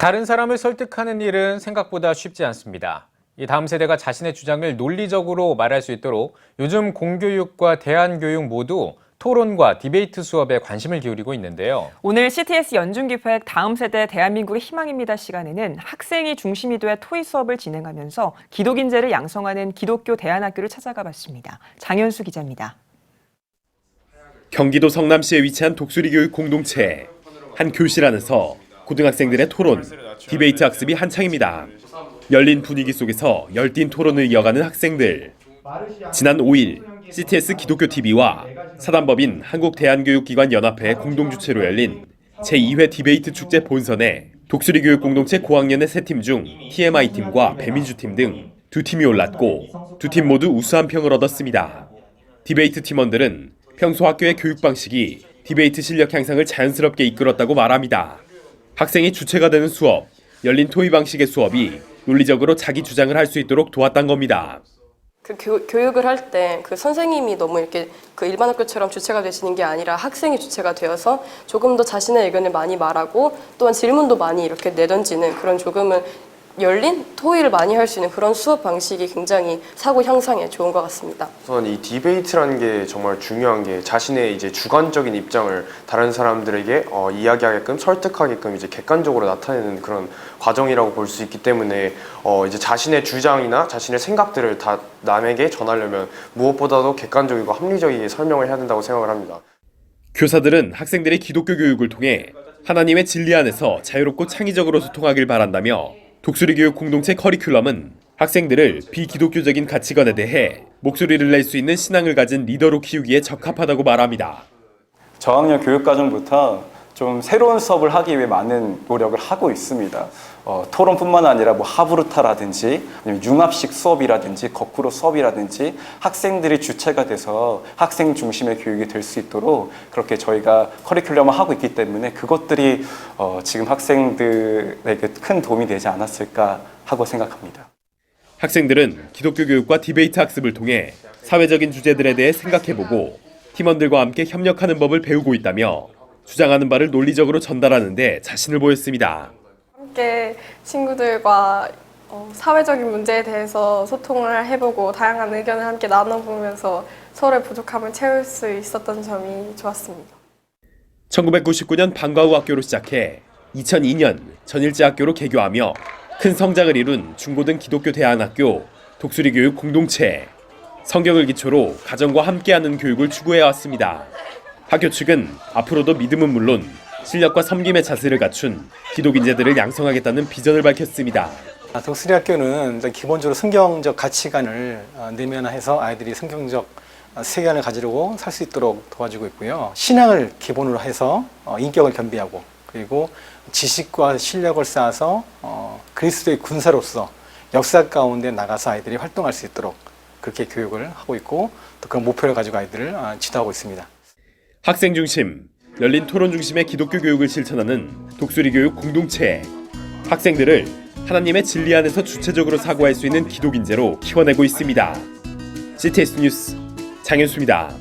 다른 사람을 설득하는 일은 생각보다 쉽지 않습니다. 이 다음 세대가 자신의 주장을 논리적으로 말할 수 있도록 요즘 공교육과 대안교육 모두 토론과 디베이트 수업에 관심을 기울이고 있는데요. 오늘 CTS 연중기획 다음 세대 대한민국의 희망입니다 시간에는 학생이 중심이 돼 토의 수업을 진행하면서 기독인재를 양성하는 기독교 대안학교를 찾아가 봤습니다. 장현수 기자입니다. 경기도 성남시에 위치한 독수리 교육 공동체 한 교실 안에서 고등학생들의 토론, 디베이트 학습이 한창입니다. 열린 분위기 속에서 열띤 토론을 이어가는 학생들. 지난 5일 CTS 기독교 TV와 사단법인 한국대한교육기관 연합회 공동 주최로 열린 제2회 디베이트 축제 본선에 독수리 교육 공동체 고학년의 세 팀 중 TMI 팀과 배민주 팀 등 두 팀이 올랐고 두 팀 모두 우수한 평을 얻었습니다. 디베이트 팀원들은 평소 학교의 교육 방식이 디베이트 실력 향상을 자연스럽게 이끌었다고 말합니다. 학생이 주체가 되는 수업, 열린 토의 방식의 수업이 논리적으로 자기 주장을 할 수 있도록 도왔단 겁니다. 그 교, 교육을 할 때 그 선생님이 너무 이렇게 그 일반 학교처럼 주체가 되시는 게 아니라 학생이 주체가 되어서 조금 더 자신의 의견을 많이 말하고 또한 질문도 많이 이렇게 내던지는 그런 조금은 열린 토의를 많이 할 수 있는 그런 수업 방식이 굉장히 사고 향상에 좋은 것 같습니다. 우선 이 디베이트라는 게 정말 중요한 게 자신의 이제 주관적인 입장을 다른 사람들에게 어, 이야기하게끔 설득하게끔 이제 객관적으로 나타내는 그런 과정이라고 볼 수 있기 때문에 어, 이제 자신의 주장이나 자신의 생각들을 다 남에게 전하려면 무엇보다도 객관적이고 합리적이게 설명을 해야 된다고 생각을 합니다. 교사들은 학생들의 기독교 교육을 통해 하나님의 진리 안에서 자유롭고 창의적으로 소통하길 바란다며 독수리 교육 공동체 커리큘럼은 학생들을 비기독교적인 가치관에 대해 목소리를 낼 수 있는 신앙을 가진 리더로 키우기에 적합하다고 말합니다. 저학년 교육과정부터 좀 새로운 수업을 하기 위해 많은 노력을 하고 있습니다. 어, 토론뿐만 아니라 뭐 하브루타라든지 아니면 융합식 수업이라든지 거꾸로 수업이라든지 학생들이 주체가 돼서 학생 중심의 교육이 될 수 있도록 그렇게 저희가 커리큘럼을 하고 있기 때문에 그것들이 어, 지금 학생들에게 큰 도움이 되지 않았을까 하고 생각합니다. 학생들은 기독교 교육과 디베이트 학습을 통해 사회적인 주제들에 대해 생각해보고 팀원들과 함께 협력하는 법을 배우고 있다며 주장하는 바를 논리적으로 전달하는 데 자신을 보였습니다. 함께 친구들과 어, 사회적인 문제에 대해서 소통을 해보고 다양한 의견을 함께 나눠보면서 서로의 부족함을 채울 수 있었던 점이 좋았습니다. 1999년 방과후 학교로 시작해 2002년 전일제 학교로 개교하며 큰 성장을 이룬 중고등 기독교 대안학교 독수리 교육 공동체 성경을 기초로 가정과 함께하는 교육을 추구해 왔습니다. 학교 측은 앞으로도 믿음은 물론 실력과 섬김의 자세를 갖춘 기독 인재들을 양성하겠다는 비전을 밝혔습니다. 아, 독수리 학교는 일단 기본적으로 성경적 가치관을 어, 내면화해서 아이들이 성경적 어, 세계관을 가지려고 살 수 있도록 도와주고 있고요. 신앙을 기본으로 해서 어, 인격을 겸비하고 그리고 지식과 실력을 쌓아서 어, 그리스도의 군사로서 역사 가운데 나가서 아이들이 활동할 수 있도록 그렇게 교육을 하고 있고 또 그런 목표를 가지고 아이들을 아, 지도하고 있습니다. 학생 중심, 열린 토론 중심의 기독교 교육을 실천하는 독수리 교육 공동체. 학생들을 하나님의 진리 안에서 주체적으로 사고할 수 있는 기독 인재로 키워내고 있습니다. CTS 뉴스 장현수입니다.